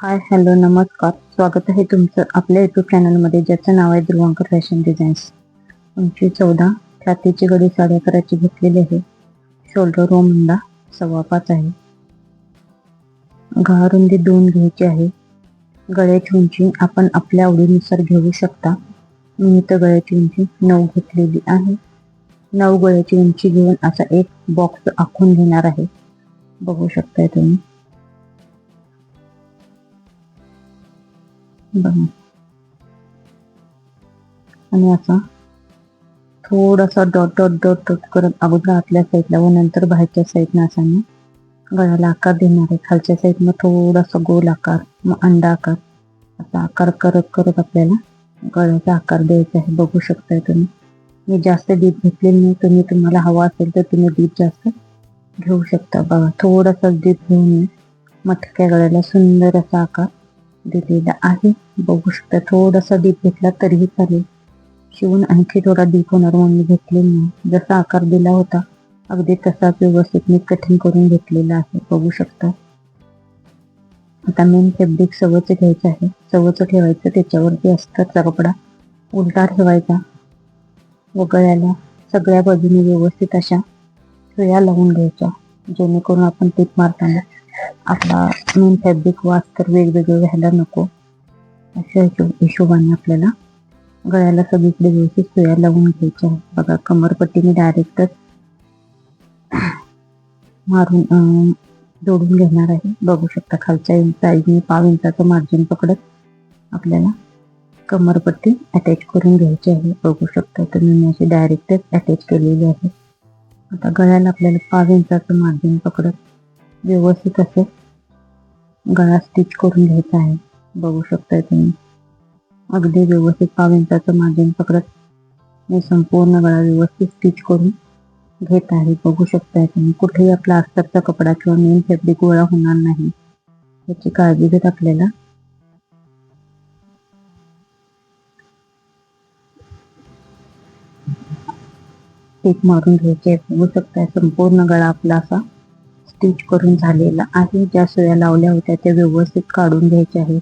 Hi hello नमस्कार. स्वागत आहे तुमचं आपल्या युट्यूब चॅनलमध्ये ज्याचं नाव आहे ध्रुवांकर फॅशन डिझाईन्स. उंची चौदा छातीची गडी साडे अकराची घेतलेली आहे. शोल्डर व मुंडा सव्वा पाच आहे. गळारुंदी दोन घ्यायची आहे. गळ्याची उंची आपण आपल्या आवडीनुसार घेऊ शकता. मी इथं गळ्याची उंची नऊ घेतलेली आहे. नऊ गळ्याची उंची घेऊन असा एक बॉक्स आखून घेणार आहे. बघू शकताय तुम्ही. बघा. आणि असा थोडासा डॉट डॉट डॉट डॉट करत अगोदर आतल्या साईडला व नंतर बाहेरच्या साईडनं असा मी गळ्याला आकार देणार आहे. खालच्या साईडनं थोडासा गोल आकार मग अंडा आकार. असा आकार करत करत आपल्याला गळ्याचा आकार द्यायचा आहे. बघू शकताय तुम्ही. मी जास्त डीप घेतलेली नाही. तुम्ही तुम्हाला हवा असेल तर तुम्ही डीप जास्त घेऊ शकता. बघा थोडासा डीप घेऊन मटक्या गळ्याला सुंदर असा आकार दिलेला आहे. बघू शकता थोडासा डीप घेतला तरीही चालेल. शिवून आणखी थोडा डीप होणार म्हणून मी घेतले नाही जसा आकार दिला होता अगदी तसाच व्यवस्थित मी कठीण करून घेतलेला आहे. बघू शकता. आता मेन फॅब्रिक सवच घ्यायचं आहे. सवच ठेवायचं त्याच्यावरती अस्तरचा कपडा उलटा ठेवायचा. व गळ्याला सगळ्या बाजूने व्यवस्थित अशा सुया लावून घ्यायच्या. जेणेकरून आपण टीप मारताना आपला मेन फॅब्रिक वास तर वेगवेगळे व्हायला नको. अशा हिशोबाने आपल्याला गळ्याला सगळीकडे व्यवस्थित सुया लावून घ्यायच्या आहे बघा कमरपट्टीने डायरेक्टच मारून जोडून घेणार आहे. बघू शकता खालच्या साईजने पाव इंचाचं मार्जिन पकडत आपल्याला कमरपट्टी अटॅच करून घ्यायची आहे. बघू शकता तुम्ही मी अशी डायरेक्टच अटॅच केलेली आहे. आता गळ्याला आपल्याला पाव इंचाचं मार्जिन पकडत व्यवस्थित असं गळा स्टिच करून घ्यायचा आहे. बघू शकताय तुम्ही. अगदी व्यवस्थित पाव इंचाचं मार्जिन पकडत मी संपूर्ण गळा व्यवस्थित स्टिच करून घेत आहे. बघू शकताय तुम्ही. कुठेही आपला अस्तरचा कपडा किंवा मेन फॅब्रिक गोळा होणार नाही. याची काळजी घेत आपल्याला. टीप मारून घ्यायचे बघू शकताय संपूर्ण गळा आपला असा स्टिच करून झालेला आहे. ज्या सुया लावल्या होत्या त्या व्यवस्थित काढून घ्यायच्या आहेत.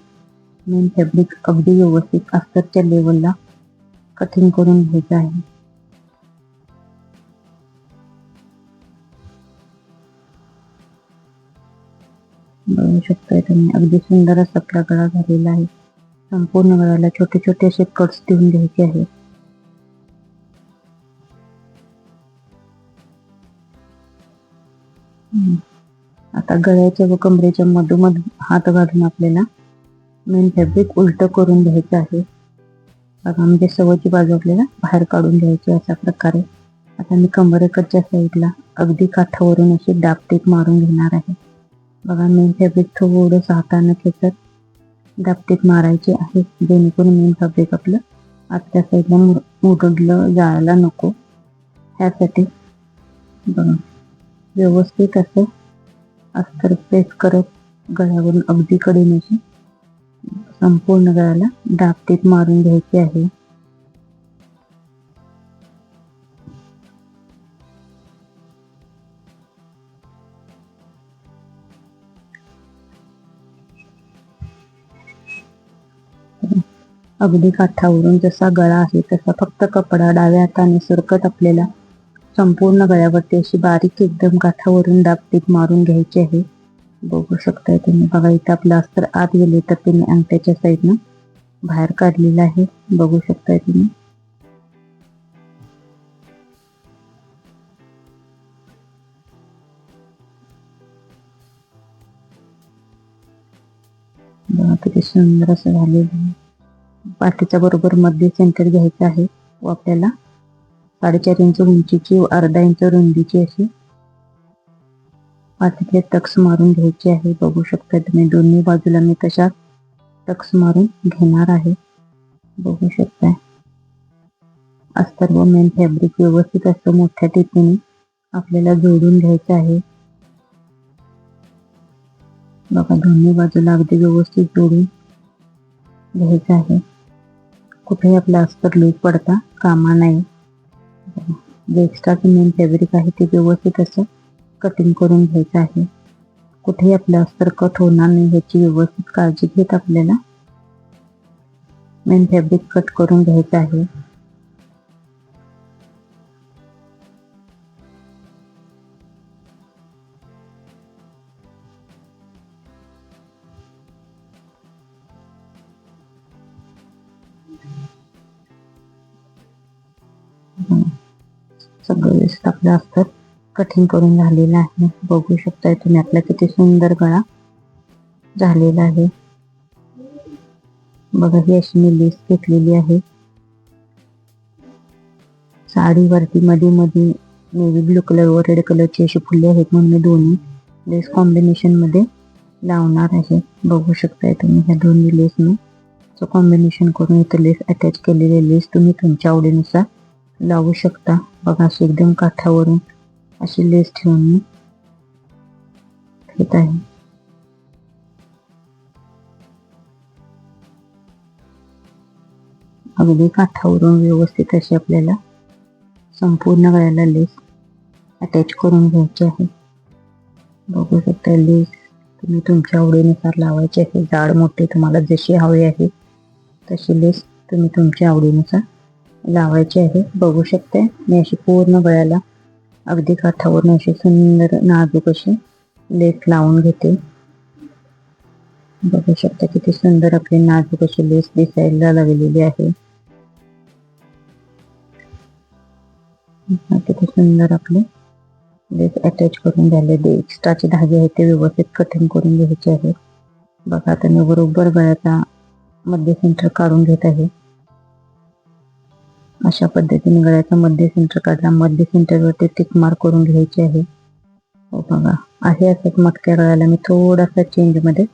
मेन फॅब्रिक अगदी व्यवस्थित अस्तरच्या लेवलला कटिंग करून घ्यायचं आहे. बघू शकताय तुम्ही अगदी सुंदर असा आपला गळा झालेला आहे. संपूर्ण गळ्याला छोटे छोटे असे कट्स देऊन घ्यायचे आहेत. हम्म. आता गळ्याच्या व कमरेच्या मधोमध हात घालून आपल्याला मेन फॅब्रिक उलट करून घ्यायचं आहे. बघा म्हणजे सवयची बाजू आपल्याला बाहेर काढून घ्यायची अशा प्रकारे. आता मी कमरेकडच्या साईडला अगदी काठावरून अशी डाब मारून घेणार आहे. बघा मेन फॅब्रिक थोडंसं हातानं खेचत डापटीप मारायची आहे. जेणेकरून मेन फॅब्रिक आपलं आतल्या साईडला मुरडलं जायला नको. ह्यासाठी बघा व्यवस्थित असं अस्तर प्रेस करत गळ्यावरून अगदी कडेने अशी संपूर्ण गळ्याला डापटीप मारून घ्यायची आहे. अगदी काठावरून जसा गळा आहे तसा फक्त कपडा डाव्या हाताने सुरकत आपल्याला संपूर्ण गळ्यावरती अशी बारीक एकदम काठावरून डापटीप मारून घ्यायची आहे. बघू शकताय तुम्ही. बघा इथं आपलं अस्तर आत गेले तर तुम्ही अंगठ्याच्या साईडनं बाहेर काढलेलं आहे. बघू शकताय तुम्ही. किती सुंदर असं झालेलं आहे. पाठीच्या बरोबर मध्ये सेंटर घ्यायचं आहे. व आपल्याला साडेचार इंच उंचीची व अर्धा इंच रुंदीची अशी. पाठीतले टक्स मारून घ्यायचे आहे. बघू शकता तुम्ही दोन्ही बाजूला मी तशा टक्स मारून घेणार आहे. बघू शकताय अस्तर व मेन फॅब्रिक व्यवस्थित असं मोठ्या टिपीने आपल्याला जोडून घ्यायचं आहे. बघा दोन्ही बाजूला अगदी व्यवस्थित जोडून घ्यायचं आहे. कुठेही आपला अस्तर लूज पडता कामा नाही जे एक्स्ट्राचं मेन फॅब्रिक आहे ते व्यवस्थित असं कटिंग करून घ्यायचं आहे. कुठेही आपलं अस्तर कट होणार नाही ह्याची व्यवस्थित काळजी घेत आपल्याला मेन फॅब्रिक कट करून घ्यायचं आहे. सगळं आपलं अस्तर कटिंग करून झालेलं आहे. बघू शकताय तुम्ही आपला किती सुंदर गळा झालेला आहे. बघा, ही अशी मी लेस घेतलेली आहे. साडीवरती मध्ये मध्ये नेव्ही ब्लू कलर व रेड कलरची अशी फुले आहेत म्हणून मी दोन्ही लेस कॉम्बिनेशन मध्ये लावणार आहे. बघू शकताय तुम्ही ह्या दोन्ही लेस मी कॉम्बिनेशन करून इथं लेस अटॅच केलेले लेस तुम्ही तुमच्या आवडीनुसार लावू शकता. बघा अशी एकदम काठावरून अशी लेस ठेवून मी घेत आहे. अगदी काठावरून व्यवस्थित अशी आपल्याला संपूर्ण गळ्याला लेस अटॅच करून घ्यायची आहे. बघू शकता लेस तुम्ही तुमच्या आवडीनुसार लावायची आहे. जाड मोठे तुम्हाला जशी हवे आहे तशी लेस तुम्ही तुमच्या आवडीनुसार लावायची आहे. बघू शकते. मी अशी पूर्ण गळ्याला अगदी काठावरून अशी सुंदर नाजूक अशी लेस लावून घेते. बघू शकता किती सुंदर आपली नाजूक अशी लेस दिसायला लागलेली आहे. किती सुंदर आपले लेस अटॅच करून झालेले एक्स्ट्राचे धागे आहेत ते व्यवस्थित कटिंग करून घ्यायचे आहेत. बघा आता मी बरोबर गळ्याचा मध्य सेंटर काढून घेत आहे. अशा पद्धतीने गळ्याचा मध्य सेंटर काढला. मध्य सेंटरवरती टिक मार्क करून घ्यायचे आहे. हो बघा आहे असंच मटक्या गळ्याला मी थोडासा चेंजमध्ये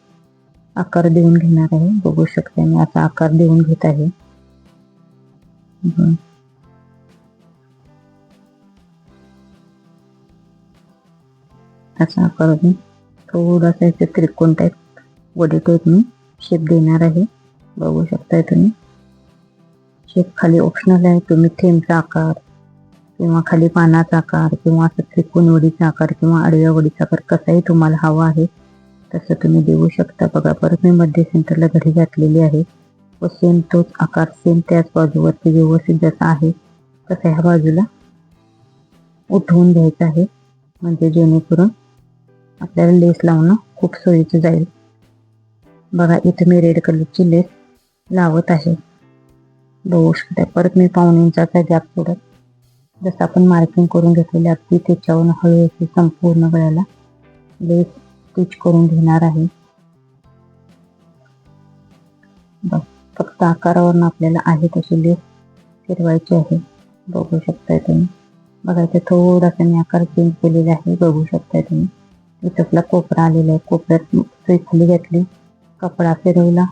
आकार देऊन घेणार आहे. बघू शकते मी असा आकार देऊन घेत आहे. असा आकार देऊन थोडासा याचे त्रिकोण टाईप वडी टाईप मी शेप देणार आहे. बघू शकताय तुम्ही. शेप खाली ऑप्शनल आहे तुम्ही थेंबचा आकार किंवा खाली पानाचा आकार किंवा असं त्रिकोण वडीचा आकार किंवा आडव्या वडीचा आकार कसाही तुम्हाला हवा आहे तसं तुम्ही देऊ शकता. बघा परत मी मध्य सेंटरला घडी घातलेली आहे. व सेम तोच आकार सेम त्याच बाजूवरती व्यवस्थित जसा आहे तसा ह्या बाजूला उठवून घ्यायचा आहे. म्हणजे जेणेकरून आपल्याला लेस लावणं खूप सोयीचं जाईल. बघा इथं मी रेड कलरची लेस लावत आहे. बघू परत मी पाऊन इंचाचा गॅप सोडत जसं आपण मार्किंग करून घेतलेले अगदी त्याच्यावरून हळूहळू संपूर्ण गळ्याला लेस स्टिच करून घेणार आहे. फक्त आकारावरून आपल्याला आहे तशी लेस फिरवायची आहे. बघू शकताय तुम्ही. बघा इथे थोडासा मी आकार चेंज केलेला आहे. बघू शकताय तुम्ही. इथं आपला कोपरा आलेला आहे. कोपऱ्यात सुई खाली घातली कपडा फिरवला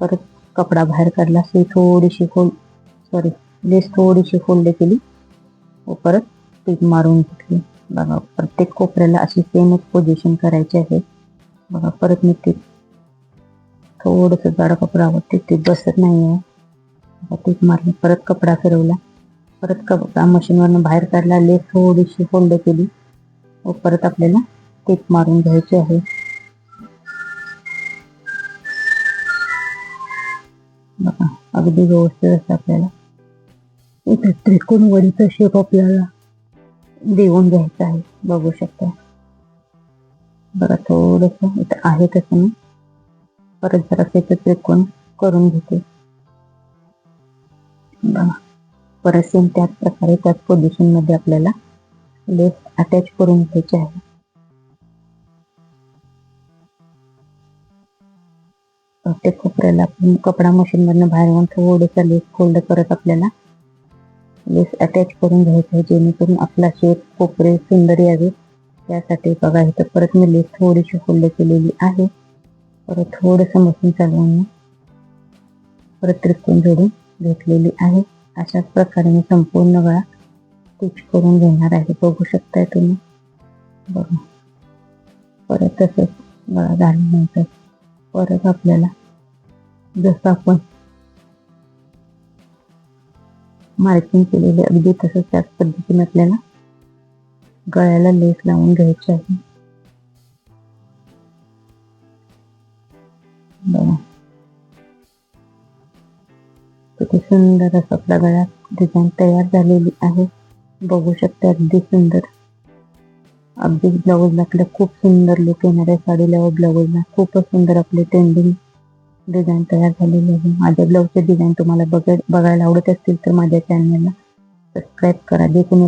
परत कपडा बाहेर काढला सुई थोडीशी फोल्ड सॉरी लेस थोडीशी फोल्ड केली. व परत टीप मारून घेतली. बघा प्रत्येक कोपऱ्याला अशी सेमच पोझिशन करायची आहे. बघा परत मी टीप थोडस जाड कपडावरती टीप बसत नाही आहे टीप मारली परत कपडा फिरवला. परत कपडा मशीनवरनं बाहेर काढला लेस थोडीशी फोल्ड केली. व परत आपल्याला टीप मारून घ्यायची आहे. बघा अगदी व्यवस्थित असं आपल्याला. इथे त्रिकोण वडीचा शेप आपल्याला देऊन घ्यायचा आहे. बघू शकता. बघा थोडस इथं आहे तसं मी. परत जरा त्याचं त्रिकोण करून घेते. बघा परत सेम त्याच प्रकारे त्याच पोझिशनमध्ये आपल्याला लेस अटॅच करून घ्यायचे आहे. प्रत्येक कोपऱ्याला आपण कपडा मशीन मधनं बाहेर येऊन थोडंसं लेस फोल्ड करत आपल्याला. लेस अटॅच करून घ्यायचं आहे जेणेकरून आपला शेप कोपरे सुंदर यावे. त्यासाठी बघा इथं परत मी लेस थोडीशी फोल्ड केलेली आहे. परत थोडंसं मशीन चालवून परत त्रिकोण जोडून घेतलेली आहे. अशाच प्रकारे मी संपूर्ण गळा स्टिच करून घेणार आहे. बघू शकताय तुम्ही. बघा. परत तसंच गळा झाल्यानंतर परत आपल्याला जसाफळ मार्किंग केलेले अगदी तसंच तो त्याच पद्धतीने आपल्याला गळ्याला लेस लावून घ्यायचे आहे। किती सुंदर असं आपल्या गळ्यात डिझाईन तयार झालेली आहे. बघू शकता अगदी सुंदर. अगदी ब्लाऊजला आपल्या खूप सुंदर लुक येणार आहे. साडीला व ब्लाऊजला खूपच सुंदर आपले ट्रेंडिंग डिझाईन तयार झालेली आहे. माझ्या ब्लाऊजचे डिझाईन तुम्हाला बघाय बघायला आवडत असतील तर माझ्या चॅनलला सबस्क्राईब करा. देखील